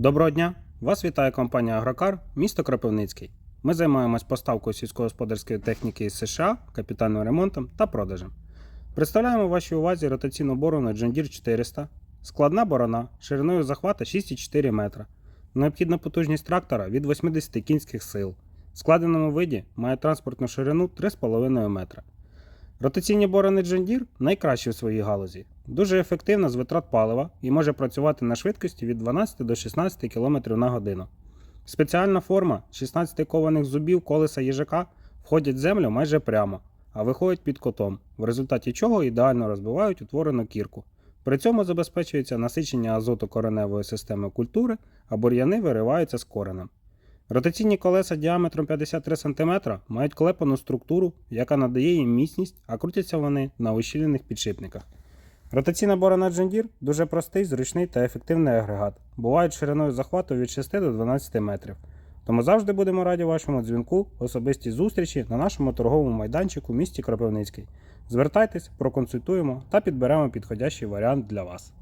Доброго дня! Вас вітає компанія Агрокар, місто Кропивницький. Ми займаємось поставкою сільськогосподарської техніки із США, капітальним ремонтом та продажем. Представляємо вашій увазі ротаційну борону John Deere 400, складна борона шириною захвата 6,4 метра. Необхідна потужність трактора від 80 кінських сил. В складеному виді має транспортну ширину 3,5 метра. Ротаційні борони John Deere найкращі в своїй галузі. Дуже ефективна з витрат палива і може працювати на швидкості від 12 до 16 км на годину. Спеціальна форма 16 кованих зубів колеса їжака входять в землю майже прямо, а виходять під котом, в результаті чого ідеально розбивають утворену кірку. При цьому забезпечується насичення азоту кореневої системи культури, а бур'яни вириваються з коренем. Ротаційні колеса діаметром 53 см мають клепану структуру, яка надає їм міцність, а крутяться вони на ущільнених підшипниках. Ротаційна борона John Deere дуже простий, зручний та ефективний агрегат. Бувають шириною захвату від 6 до 12 метрів. Тому завжди будемо раді вашому дзвінку, особистій зустрічі на нашому торговому майданчику в місті Кропивницький. Звертайтесь, проконсультуємо та підберемо підходящий варіант для вас.